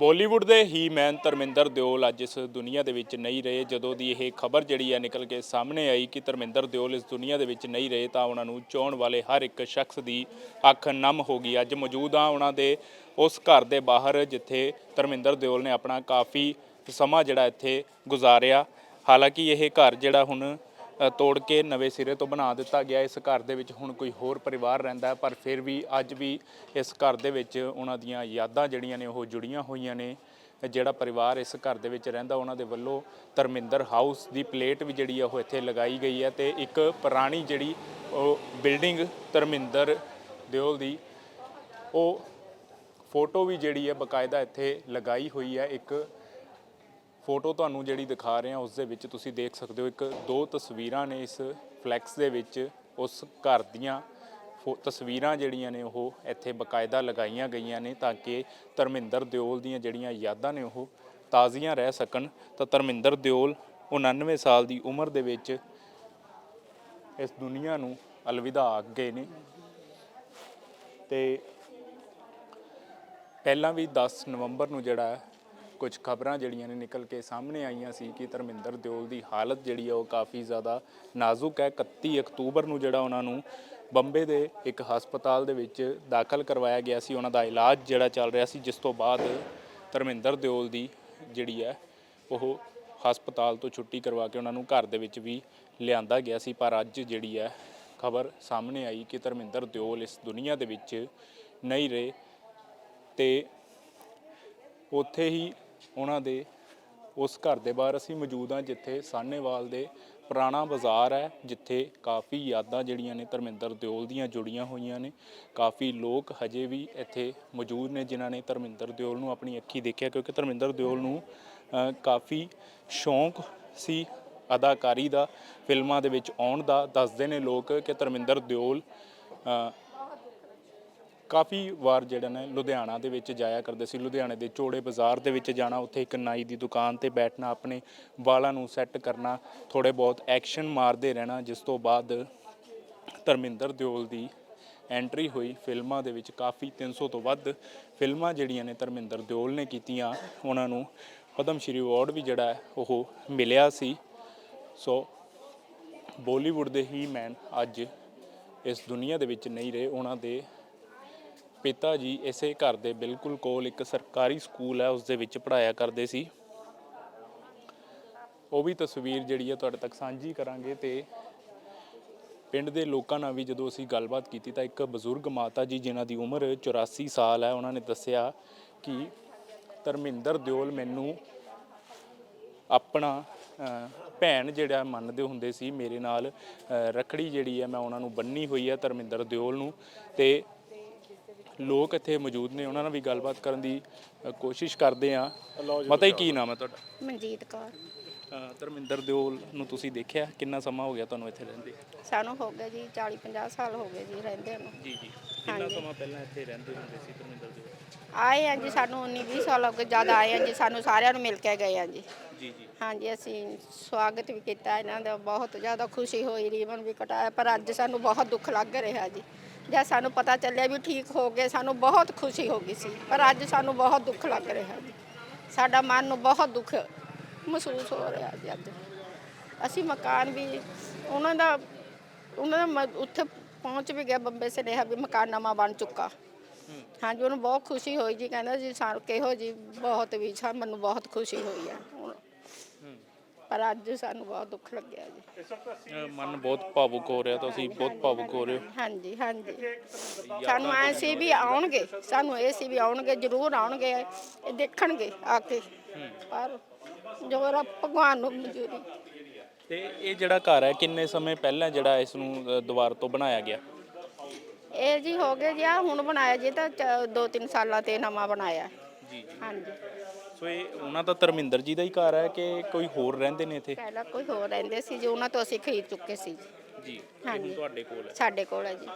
ਬਾਲੀਵੁੱਡ ਦੇ ਹੀ ਮੈਨ ਧਰਮਿੰਦਰ ਦਿਓਲ ਅੱਜ ਇਸ ਦੁਨੀਆ ਦੇ ਵਿੱਚ ਨਹੀਂ ਰਹੇ। ਜਦੋਂ ਦੀ ਇਹ ਖਬਰ ਜਿਹੜੀ ਆ ਨਿਕਲ ਕੇ ਸਾਹਮਣੇ ਆਈ ਕਿ ਧਰਮਿੰਦਰ ਦਿਓਲ ਇਸ ਦੁਨੀਆ ਦੇ ਵਿੱਚ ਨਹੀਂ ਰਹੇ ਤਾਂ ਉਹਨਾਂ ਨੂੰ ਚਾਹਣ ਵਾਲੇ ਹਰ ਇੱਕ ਸ਼ਖਸ ਦੀ ਅੱਖ ਨਮ ਹੋ ਗਈ। ਅੱਜ ਮੌਜੂਦ ਆ ਉਹਨਾਂ ਦੇ ਉਸ ਘਰ ਦੇ ਬਾਹਰ, ਜਿੱਥੇ ਧਰਮਿੰਦਰ ਦਿਓਲ ਨੇ ਆਪਣਾ ਕਾਫੀ ਸਮਾਂ ਜਿਹੜਾ ਇੱਥੇ ਗੁਜ਼ਾਰਿਆ। ਹਾਲਾਂਕਿ ਇਹ ਘਰ ਜਿਹੜਾ ਹੁਣ ਤੋੜ ਕੇ ਨਵੇਂ ਸਿਰੇ ਤੋਂ ਬਣਾ ਦਿੱਤਾ ਗਿਆ। ਇਸ ਘਰ ਦੇ ਵਿੱਚ ਹੁਣ ਕੋਈ ਹੋਰ ਪਰਿਵਾਰ ਰਹਿੰਦਾ ਹੈ, ਪਰ ਫਿਰ ਵੀ ਅੱਜ ਵੀ ਇਸ ਘਰ ਦੇ ਵਿੱਚ ਉਹਨਾਂ ਦੀਆਂ ਯਾਦਾਂ ਜਿਹੜੀਆਂ ਨੇ ਉਹ ਜੁੜੀਆਂ ਹੋਈਆਂ ਨੇ। ਜਿਹੜਾ ਪਰਿਵਾਰ ਇਸ ਘਰ ਦੇ ਵਿੱਚ ਰਹਿੰਦਾ, ਉਹਨਾਂ ਦੇ ਵੱਲੋਂ ਧਰਮਿੰਦਰ ਹਾਊਸ ਦੀ ਪਲੇਟ ਵੀ ਜਿਹੜੀ ਆ ਉਹ ਇੱਥੇ ਲਗਾਈ ਗਈ ਹੈ ਤੇ ਇੱਕ ਪੁਰਾਣੀ ਜਿਹੜੀ ਉਹ ਬਿਲਡਿੰਗ ਧਰਮਿੰਦਰ ਦਿਓਲ ਦੀ, ਉਹ ਫੋਟੋ ਵੀ ਜਿਹੜੀ ਹੈ ਬਕਾਇਦਾ ਇੱਥੇ ਲਗਾਈ ਹੋਈ ਹੈ। ਇੱਕ ਫੋਟੋ ਤੁਹਾਨੂੰ ਜਿਹੜੀ ਦਿਖਾ ਰਹੇ ਹਾਂ, ਉਸ ਦੇ ਵਿੱਚ ਤੁਸੀਂ ਦੇਖ ਸਕਦੇ ਹੋ ਇੱਕ ਦੋ ਤਸਵੀਰਾਂ ਨੇ ਇਸ ਫਲੈਕਸ ਦੇ ਵਿੱਚ, ਉਸ ਘਰ ਦੀਆਂ ਫੋ- ਤਸਵੀਰਾਂ ਜਿਹੜੀਆਂ ਨੇ ਉਹ ਇੱਥੇ ਬਕਾਇਦਾ ਲਗਾਈਆਂ ਗਈਆਂ ਨੇ ਤਾਂ ਕਿ ਧਰਮਿੰਦਰ ਦਿਓਲ ਦੀਆਂ ਜਿਹੜੀਆਂ ਯਾਦਾਂ ਨੇ ਉਹ ਤਾਜ਼ੀਆਂ ਰਹਿ ਸਕਣ। ਤਾਂ ਧਰਮਿੰਦਰ ਦਿਓਲ 99 ਸਾਲ ਦੀ ਉਮਰ ਦੇ ਵਿੱਚ ਇਸ ਦੁਨੀਆ ਨੂੰ ਅਲਵਿਦਾ ਆਖ ਗਏ ਨੇ। ਤੇ ਪਹਿਲਾਂ ਵੀ 10 ਨਵੰਬਰ ਨੂੰ ਜਿਹੜਾ ਕੁਝ ਖਬਰਾਂ ਜਿਹੜੀਆਂ ਨੇ ਨਿਕਲ ਕੇ ਸਾਹਮਣੇ ਆਈਆਂ ਸੀ ਕਿ ਧਰਮਿੰਦਰ ਦਿਓਲ ਦੀ ਹਾਲਤ ਜਿਹੜੀ ਹੈ ਉਹ ਕਾਫੀ ਜ਼ਿਆਦਾ ਨਾਜ਼ੁਕ ਹੈ। 31 ਅਕਤੂਬਰ ਨੂੰ ਜਿਹੜਾ ਉਹਨਾਂ ਨੂੰ ਬੰਬੇ ਦੇ ਇੱਕ ਹਸਪਤਾਲ ਦੇ ਵਿੱਚ ਦਾਖਲ ਕਰਵਾਇਆ ਗਿਆ ਸੀ। ਉਹਨਾਂ ਦਾ ਇਲਾਜ ਜਿਹੜਾ ਚੱਲ ਰਿਹਾ ਸੀ, ਜਿਸ ਤੋਂ ਬਾਅਦ ਧਰਮਿੰਦਰ ਦਿਓਲ ਦੀ ਜਿਹੜੀ ਹੈ ਉਹ ਹਸਪਤਾਲ ਤੋਂ ਛੁੱਟੀ ਕਰਵਾ ਕੇ ਉਹਨਾਂ ਨੂੰ ਘਰ ਦੇ ਵਿੱਚ ਵੀ ਲਿਆਂਦਾ ਗਿਆ ਸੀ। ਪਰ ਅੱਜ ਜਿਹੜੀ ਹੈ ਖਬਰ ਸਾਹਮਣੇ ਆਈ ਕਿ ਧਰਮਿੰਦਰ ਦਿਓਲ ਇਸ ਦੁਨੀਆ ਦੇ ਵਿੱਚ ਨਹੀਂ ਰਹੇ ਤੇ ਉੱਥੇ ਹੀ ਉਹਨਾਂ ਦੇ ਉਸ ਘਰ ਦੇ ਬਾਹਰ ਅਸੀਂ ਮੌਜੂਦ ਹਾਂ ਜਿੱਥੇ ਸਾਹਨੇਵਾਲ ਦੇ ਪੁਰਾਣਾ ਬਾਜ਼ਾਰ ਹੈ ਜਿੱਥੇ ਕਾਫੀ ਯਾਦਾਂ ਜਿਹੜੀਆਂ ਨੇ ਧਰਮਿੰਦਰ ਦਿਓਲ ਦੀਆਂ ਜੁੜੀਆਂ ਹੋਈਆਂ ਨੇ। ਕਾਫੀ ਲੋਕ ਹਜੇ ਵੀ ਇੱਥੇ ਮੌਜੂਦ ਨੇ ਜਿਨ੍ਹਾਂ ਨੇ ਧਰਮਿੰਦਰ ਦਿਓਲ ਨੂੰ ਆਪਣੀ ਅੱਖੀ ਦੇਖਿਆ ਕਿਉਂਕਿ ਧਰਮਿੰਦਰ ਦਿਓਲ ਨੂੰ ਅ, ਕਾਫੀ ਸ਼ੌਂਕ ਸੀ ਅਦਾਕਾਰੀ ਦਾ ਫਿਲਮਾਂ ਦੇ ਵਿੱਚ ਆਉਣ ਦਾ। ਦੱਸਦੇ ਨੇ ਲੋਕ ਕਿ ਧਰਮਿੰਦਰ ਦਿਓਲ ਅ, ਕਾਫੀ ਵਾਰ ਜਿਹੜਾ ਨੇ ਲੁਧਿਆਣਾ ਦੇ ਵਿੱਚ ਜਾਇਆ ਕਰਦੇ ਸੀ। ਲੁਧਿਆਣੇ ਦੇ ਚੋੜੇ ਬਾਜ਼ਾਰ ਦੇ ਵਿੱਚ ਜਾਣਾ, ਉੱਥੇ ਇੱਕ ਨਾਈ ਦੀ ਦੁਕਾਨ ਤੇ ਬੈਠਣਾ, ਆਪਣੇ ਵਾਲਾਂ ਨੂੰ ਸੈੱਟ ਕਰਨਾ ਥੋੜੇ ਬਹੁਤ ਐਕਸ਼ਨ ਮਾਰਦੇ ਰਹਿਣਾ, ਜਿਸ ਤੋਂ ਬਾਅਦ ਧਰਮਿੰਦਰ ਦਿਓਲ ਦੀ ਐਂਟਰੀ ਹੋਈ। ਫਿਲਮਾਂ ਦੇ ਵਿੱਚ ਕਾਫੀ 300 ਤੋਂ ਵੱਧ ਫਿਲਮਾਂ ਜਿਹੜੀਆਂ ਨੇ ਧਰਮਿੰਦਰ ਦਿਓਲ ਨੇ ਕੀਤੀਆਂ, ਉਹਨਾਂ ਨੂੰ ਪਦਮ ਸ਼੍ਰੀ ਅਵਾਰਡ ਵੀ ਜਿਹੜਾ ਹੈ, ਉਹ ਮਿਲਿਆ ਸੀ। ਸੋ ਬਾਲੀਵੁੱਡ ਦੇ ਹੀ ਮੈਨ ਅੱਜ ਇਸ ਦੁਨੀਆ ਦੇ ਵਿੱਚ ਨਹੀਂ ਰਹੇ, ਉਹਨਾਂ ਦੇ ਪਿਤਾ ਜੀ ਇਸੇ ਘਰ ਦੇ ਬਿਲਕੁਲ ਕੋਲ ਇੱਕ ਸਰਕਾਰੀ ਸਕੂਲ ਹੈ ਉਸ ਦੇ ਵਿੱਚ ਪੜਾਇਆ ਕਰਦੇ ਸੀ। ਉਹ ਵੀ ਤਸਵੀਰ ਜਿਹੜੀ ਹੈ ਤੁਹਾਡੇ ਤੱਕ ਸਾਂਝੀ ਕਰਾਂਗੇ ਤੇ ਪਿੰਡ ਦੇ ਲੋਕਾਂ ਨਾਲ ਵੀ ਜਦੋਂ ਅਸੀਂ ਗੱਲਬਾਤ ਕੀਤੀ ਤਾਂ ਇੱਕ ਬਜ਼ੁਰਗ ਮਾਤਾ ਜੀ ਜਿਨ੍ਹਾਂ ਦੀ ਉਮਰ 84 ਸਾਲ ਹੈ ਉਹਨਾਂ ਨੇ ਦੱਸਿਆ ਕਿ ਧਰਮਿੰਦਰ ਦਿਓਲ ਮੈਨੂੰ ਆਪਣਾ ਭੈਣ ਜਿਹੜਾ ਮੰਨਦੇ ਹੁੰਦੇ ਸੀ ਮੇਰੇ ਨਾਲ ਅ, ਰੱਖੜੀ ਜਿਹੜੀ ਹੈ ਮੈਂ ਉਹਨਾਂ ਨੂੰ ਬੰਨੀ ਹੋਈ ਹੈ ਧਰਮਿੰਦਰ ਦਿਓਲ ਨੂੰ ਤੇ ਲੋਕ ਇੱਥੇ ਮੌਜੂਦ ਨੇ ਉਹਨਾਂ ਨਾਲ ਵੀ ਗੱਲਬਾਤ ਕਰਨ ਦੀ ਅ, ਕੋਸ਼ਿਸ਼ ਕਰਦੇ ਆ ਮਤਾ ਹੀ ਕੀ ਨਾਮ ਹੈ ਤੁਹਾਡਾ? ਮਨਜੀਤ ਕੌਰ। ਅ, ਧਰਮਿੰਦਰ ਦਿਓਲ ਨੂੰ ਤੁਸੀਂ ਦੇਖਿਆ? ਕਿੰਨਾ ਸਮਾਂ ਹੋ ਗਿਆ ਤੁਹਾਨੂੰ ਇੱਥੇ ਰਹਿੰਦੇ? ਸਾਨੂੰ ਹੋ ਗਿਆ ਜੀ 40 50 ਸਾਲ ਹੋ ਗਏ ਜੀ ਰਹਿੰਦੇ ਨੂੰ। ਜੀ ਜੀ। ਕਿੰਨਾ ਸਮਾਂ ਪਹਿਲਾਂ ਇੱਥੇ ਰਹਿੰਦੇ ਹੁੰਦੇ ਸੀ ਧਰਮਿੰਦਰ ਦਿਓਲ? ਆਏ ਆ ਜੀ ਸਾਨੂੰ 19 20 ਸਾਲ ਹੋ ਗਏ ਜਦ ਆਏ ਆ ਜੀ ਸਾਨੂੰ ਸਾਰਿਆਂ ਨੂੰ ਮਿਲ ਕੇ ਗਏ ਆ ਜੀ। ਜੀ ਜੀ। ਹਾਂਜੀ ਅਸੀਂ ਸਵਾਗਤ ਵੀ ਕੀਤਾ ਇਹਨਾਂ ਦਾ ਬਹੁਤ ਜ਼ਿਆਦਾ ਖੁਸ਼ੀ ਹੋਈ ਰੀਬਨ ਵੀ ਕਟਾਇਆ ਪਰ ਅੱਜ ਸਾਨੂੰ ਬਹੁਤ ਦੁੱਖ ਲੱਗ ਰਿਹਾ ਜੀ। ਜਦ ਸਾਨੂੰ ਪਤਾ ਚੱਲਿਆ ਵੀ ਠੀਕ ਹੋ ਗਏ, ਸਾਨੂੰ ਬਹੁਤ ਖੁਸ਼ੀ ਹੋ ਗਈ ਸੀ, ਪਰ ਅੱਜ ਸਾਨੂੰ ਬਹੁਤ ਦੁੱਖ ਲੱਗ ਰਿਹਾ ਜੀ। ਸਾਡਾ ਮਨ ਨੂੰ ਬਹੁਤ ਦੁੱਖ ਮਹਿਸੂਸ ਹੋ ਰਿਹਾ ਜੀ ਅੱਜ। ਅਸੀਂ ਮਕਾਨ ਵੀ, ਉਹਨਾਂ ਦਾ ਉਹਨਾਂ ਦਾ ਮ- ਉੱਥੇ ਪਹੁੰਚ ਵੀ ਗਿਆ ਬੰਬੇ ਸੁਨੇਹਾ ਵੀ ਮਕਾਨ ਨਵਾਂ ਬਣ ਚੁੱਕਾ। ਹਾਂਜੀ, ਉਹਨੂੰ ਬਹੁਤ ਖੁਸ਼ੀ ਹੋਈ ਜੀ, ਕਹਿੰਦਾ ਜੀ ਸਾਨੂੰ ਕਿਹੋ ਜੀ ਬਹੁਤ ਵੀ, ਸਾ, ਮੈਨੂੰ ਬਹੁਤ ਖੁਸ਼ੀ ਹੋਈ ਆ। ਪਰ ਅੱਜ ਸਾਨੂੰ ਬਹੁਤ ਦੁੱਖ ਲੱਗਿਆ ਜੀ। ਅ, ਮਨ ਬਹੁਤ ਭਾਵੁਕ ਹੋ ਰਿਹਾ ਤੁਸੀਂ ਬਹੁਤ ਭਾਵੁਕ ਹੋ ਰਹੇ ਹੋ। ਹਾਂਜੀ ਹਾਂਜੀ। ਸਾਨੂੰ ਐ ਸੀ ਵੀ ਆਉਣਗੇ ਸਾਨੂੰ ਇਹ ਸੀ ਵੀ ਆਉਣਗੇ ਜ਼ਰੂਰ ਆਉਣਗੇ ਇਹ ਦੇਖਣਗੇ ਆ ਕੇ। ਪਰ ਜੋ ਰੱਬ ਭਗਵਾਨ ਨੂੰ ਮਨਜ਼ੂਰੀ। ਤੇ ਇਹ ਜਿਹੜਾ ਘਰ ਹੈ ਕਿੰਨੇ ਸਮੇਂ ਪਹਿਲਾਂ ਜਿਹੜਾ ਇਸ ਨੂੰ ਅ, ਦੁਬਾਰਾ ਤੋਂ ਬਣਾਇਆ ਗਿਆ? ਇਹ ਜੀ ਹੋ ਗਏ ਜੀ ਆ ਹੁਣ ਬਣਾਇਆ ਜੀ ਤਾਂ 2-3 ਸਾਲਾਂ ਤੇ ਨਵਾਂ ਬਣਾਇਆ। ਜੀ ਜੀ। ਹਾਂਜੀ। ਸੋ ਇਹ ਉਹਨਾਂ ਦਾ ਧਰਮਿੰਦਰ ਜੀ ਦਾ ਹੀ ਘਰ ਹੈ ਕਿ ਕੋਈ ਹੋਰ ਰਹਿੰਦੇ ਨੇ ਇੱਥੇ? ਪਹਿਲਾਂ ਕੋਈ ਹੋਰ ਰਹਿੰਦੇ ਸੀ ਜੀ ਉਹਨਾਂ ਤੋਂ ਅਸੀਂ ਖਰੀਦ ਚੁੱਕੇ ਸੀ ਜੀ। ਜੀ ਹਾਂਜੀ। ਤੁਹਾਡੇ ਕੋਲ ਹੈ। ਸਾਡੇ ਕੋਲ ਹੈ ਜੀ।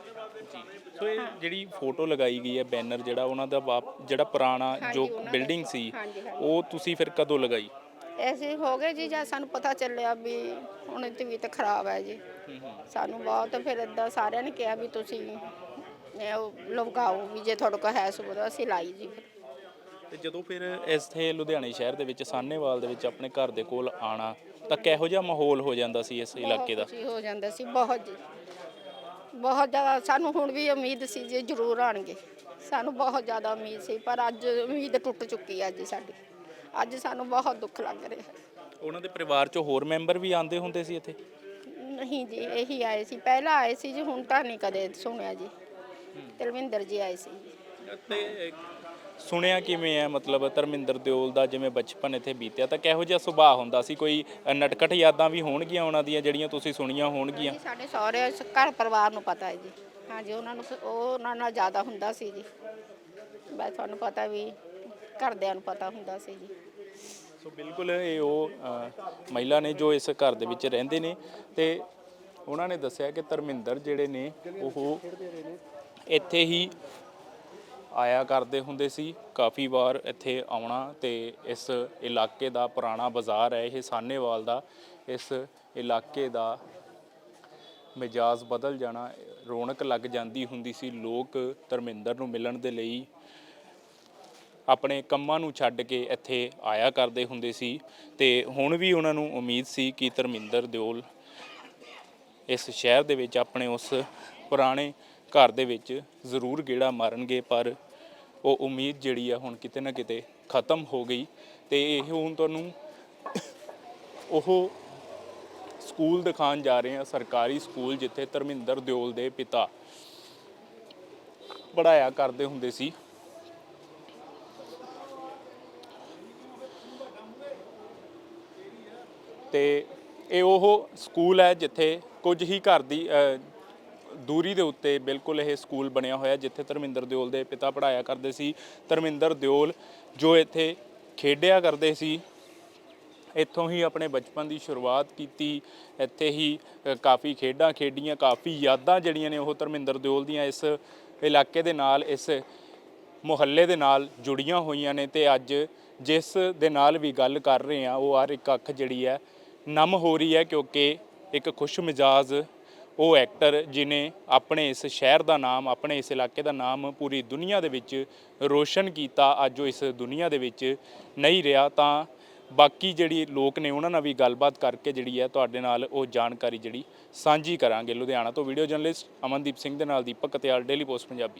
ਜੀ ਸੋ ਇਹ ਜਿਹੜੀ ਫੋਟੋ ਲਗਾਈ ਗਈ ਹੈ ਬੈਨਰ ਜਿਹੜਾ ਉਹਨਾਂ ਦਾ ਵਾਪ- ਜਿਹੜਾ ਪੁਰਾਣਾ ਜੋ ਉਹਨਾਂ ਦਾ- ਬਿਲਡਿੰਗ ਸੀ ਹਾਂਜੀ, ਹਾਂਜੀ। ਉਹ ਤੁਸੀਂ ਫਿਰ ਕਦੋਂ ਲਗਾਈ? ਐਸੇ ਹੋ ਗਏ ਜੀ ਜਦ ਸਾਨੂੰ ਪਤਾ ਚੱਲਿਆ ਵੀ ਹੁਣ ਤਬੀਅਤ ਖਰਾਬ ਹੈ ਜੀ। ਸਾਨੂੰ ਬਹੁਤ ਫਿਰ ਸਾਰਿਆਂ ਨੇ ਕਿਹਾ ਵੀ ਤੁਸੀਂ ਇਹ ਉਹ ਲਗਾਓ ਵੀ ਜੇ ਤੁਹਾਡੇ ਕੋਲ ਹੈ ਅਸੀਂ ਲਾਈ ਜੀ ਫਿਰ। ਤੇ ਜਦੋਂ ਫਿਰ ਇੱਥੇ ਲੁਧਿਆਣੇ ਸ਼ਹਿਰ ਦੇ ਵਿੱਚ ਸਾਹਨੇਵਾਲ ਦੇ ਵਿੱਚ ਆਪਣੇ ਘਰ ਦੇ ਕੋਲ ਆਣਾ ਤਾਂ ਕਿਹੋ ਜਿਹਾ ਮਾਹੌਲ ਹੋ ਜਾਂਦਾ ਸੀ ਇਸ ਇਲਾਕੇ ਦਾ? ਹੋ ਜਾਂਦਾ ਸੀ ਬਹੁਤ ਜੀ। ਬਹੁਤ ਜ਼ਿਆਦਾ ਸਾਨੂੰ ਹੁਣ ਵੀ ਉਮੀਦ ਸੀ ਜੀ ਜ਼ਰੂਰ ਆਣਗੇ। ਸਾਨੂੰ ਬਹੁਤ ਜ਼ਿਆਦਾ ਉਮੀਦ ਸੀ ਪਰ ਅੱਜ ਉਮੀਦ ਟੁੱਟ ਚੁੱਕੀ ਹੈ ਜੀ ਸਾਡੀ। ਅੱਜ ਸਾਨੂੰ ਬਹੁਤ ਦੁੱਖ ਲੱਗ ਰਿਹਾ। ਉਹਨਾਂ ਦੇ ਪਰਿਵਾਰ ਚੋਂ ਹੋਰ ਮੈਂਬਰ ਵੀ ਆਉਂਦੇ ਹੁੰਦੇ ਸੀ ਇੱਥੇ? ਨਹੀਂ ਜੀ ਇਹੀ ਆਏ ਸੀ। ਪਹਿਲਾਂ ਆਏ ਸੀ ਜੀ ਹੁਣ ਤਾਂ ਨਹੀਂ ਕਦੇ ਸੁਣਿਆ ਜੀ। ਤਰਵਿੰਦਰ ਜੀ ਆਏ ਸੀ ਜੀ। ਤੇ ਸੁਣਿਆ ਕਿਵੇਂ ਹੈ? ਮਤਲਬ ਧਰਮਿੰਦਰ ਦਿਓਲ ਦਾ ਜਿਵੇਂ ਬਚਪਨ ਇੱਥੇ ਬੀਤਿਆ ਤਾਂ ਕਿਹੋ ਜਿਹਾ ਸੁਭਾਅ ਹੁੰਦਾ ਸੀ? ਕੋਈ ਅ, ਨਟਖਟ ਯਾਦਾਂ ਵੀ ਹੋਣਗੀਆਂ ਉਹਨਾਂ ਦੀਆਂ ਜਿਹੜੀਆਂ ਤੁਸੀਂ ਸੁਣੀਆਂ ਹੋਣਗੀਆਂ? ਜੀ ਸਾਡੇ ਸਹੁਰੇ ਘਰ ਪਰਿਵਾਰ ਨੂੰ ਪਤਾ ਹੈ ਜੀ। ਹਾਂਜੀ ਉਹਨਾਂ ਨੂੰ ਉਹ ਉਹਨਾਂ ਨਾਲ ਜ਼ਿਆਦਾ ਹੁੰਦਾ ਸੀ ਜੀ। ਬਸ ਤੁਹਾਨੂੰ ਪਤਾ ਵੀ ਘਰਦਿਆਂ ਨੂੰ ਪਤਾ ਹੁੰਦਾ ਸੀ ਜੀ। ਸੋ ਬਿਲਕੁਲ ਇਹ ਉਹ ਅ, ਮਹਿਲਾ ਨੇ ਜੋ ਇਸ ਘਰ ਦੇ ਵਿੱਚ ਰਹਿੰਦੇ ਨੇ ਤੇ ਉਹਨਾਂ ਨੇ ਦੱਸਿਆ ਕਿ ਧਰਮਿੰਦਰ ਜਿਹੜੇ ਨੇ ਉਹ ਇੱਥੇ ਹੀ ਆਇਆ ਕਰਦੇ ਹੁੰਦੇ ਸੀ, ਕਾਫੀ ਵਾਰ ਇੱਥੇ ਆਉਣਾ ਤੇ ਇਸ ਇਲਾਕੇ ਦਾ ਪੁਰਾਣਾ ਬਾਜ਼ਾਰ ਹੈ, ਇਹ ਸਾਨੇਵਾਲ ਦਾ, ਇਸ ਇਲਾਕੇ ਦਾ ਮਿਜਾਜ਼ ਬਦਲ ਜਾਣਾ, ਰੌਣਕ ਲੱਗ ਜਾਂਦੀ ਹੁੰਦੀ ਸੀ, ਲੋਕ ਧਰਮਿੰਦਰ ਨੂੰ ਮਿਲਣ ਦੇ ਲਈ ਆਪਣੇ ਕੰਮਾਂ ਨੂੰ ਛੱਡ ਕੇ ਇੱਥੇ ਆਇਆ ਕਰਦੇ ਹੁੰਦੇ ਸੀ ਤੇ ਹੁਣ ਵੀ ਉਹਨਾਂ ਨੂੰ ਉਮੀਦ ਸੀ ਕਿ ਧਰਮਿੰਦਰ ਦਿਓਲ ਇਸ ਸ਼ਹਿਰ ਦੇ ਵਿੱਚ ਆਪਣੇ ਉਸ ਪੁਰਾਣੇ ਘਰ ਦੇ ਵਿੱਚ ਜ਼ਰੂਰ ਗੇੜਾ ਮਾਰਨਗੇ, ਪਰ ਉਹ ਉਮੀਦ ਜਿਹੜੀ ਆ ਹੁਣ ਕਿਤੇ ਨਾ ਕਿਤੇ ਖਤਮ ਹੋ ਗਈ ਤੇ ਇਹ ਹੁਣ ਤੁਹਾਨੂੰ ਉਹ ਸਕੂਲ ਦਿਖਾਉਣ ਜਾ ਰਹੇ ਆ, ਸਰਕਾਰੀ ਸਕੂਲ ਜਿੱਥੇ ਧਰਮਿੰਦਰ ਦਿਓਲ ਦੇ ਪਿਤਾ ਪੜਾਇਆ ਕਰਦੇ ਹੁੰਦੇ ਸੀ। ਤੇ ਇਹ ਉਹ ਸਕੂਲ ਹੈ ਜਿੱਥੇ ਕੁਝ ਹੀ ਘਰ ਦੀ ਦੂਰੀ ਦੇ ਉੱਤੇ ਬਿਲਕੁਲ ਇਹ ਸਕੂਲ ਬਣਿਆ ਹੋਇਆ, ਜਿੱਥੇ ਧਰਮਿੰਦਰ ਦਿਓਲ ਦੇ ਪਿਤਾ ਪੜਾਇਆ ਕਰਦੇ ਸੀ। ਧਰਮਿੰਦਰ ਦਿਓਲ ਜੋ ਇੱਥੇ ਖੇਡਿਆ ਕਰਦੇ ਸੀ, ਇੱਥੋਂ ਹੀ ਆਪਣੇ ਬਚਪਨ ਦੀ ਸ਼ੁਰੂਆਤ ਕੀਤੀ। ਇੱਥੇ ਹੀ ਕਾਫੀ ਖੇਡਾਂ ਖੇਡੀਆਂ, ਕਾਫੀ ਯਾਦਾਂ ਜਿਹੜੀਆਂ ਨੇ ਉਹ ਧਰਮਿੰਦਰ ਦਿਓਲ ਦੀਆਂ ਇਸ ਇਲਾਕੇ ਦੇ ਨਾਲ, ਇਸ ਮੁਹੱਲੇ ਦੇ ਨਾਲ ਜੁੜੀਆਂ ਹੋਈਆਂ ਨੇ। ਤੇ ਅੱਜ ਜਿਸ ਦੇ ਨਾਲ ਵੀ ਗੱਲ ਕਰ ਰਹੇ ਆ ਉਹ ਹਰ ਇੱਕ ਅੱਖ ਜਿਹੜੀ ਹੈ, ਨਮ ਹੋ ਰਹੀ ਹੈ, ਕਿਉਂਕਿ ਇੱਕ ਖੁਸ਼ ਮਿਜਾਜ਼ ਉਹ ਐਕਟਰ ਜਿਨੇ ਆਪਣੇ ਇਸ ਸ਼ਹਿਰ ਦਾ ਨਾਮ, ਆਪਣੇ ਇਸ ਇਲਾਕੇ ਦਾ ਨਾਮ ਪੂਰੀ ਦੁਨੀਆ ਦੇ ਵਿੱਚ ਰੋਸ਼ਨ ਕੀਤਾ, ਅੱਜ ਉਹ ਇਸ ਦੁਨੀਆ ਦੇ ਵਿੱਚ ਨਹੀਂ ਰਿਹਾ, ਤਾਂ ਬਾਕੀ ਜਿਹੜੀ ਲੋਕ ਨੇ ਉਹਨਾਂ ਨਾਲ ਵੀ ਗੱਲਬਾਤ ਕਰਕੇ ਜਿਹੜੀ ਹੈ ਤੁਹਾਡੇ ਨਾਲ ਉਹ ਜਾਣਕਾਰੀ ਜਿਹੜੀ ਸਾਂਝੀ ਕਰਾਂਗੇ ਲੁਧਿਆਣਾ ਤੋਂ। ਵੀਡੀਓ ਜਰਨਲਿਸਟ ਅਮਨਦੀਪ ਸਿੰਘ ਦੇ ਨਾਲ ਦੀਪਕ ਕਤਿਆਲ ਡੇਲੀ ਪੋਸਟ ਪੰਜਾਬੀ।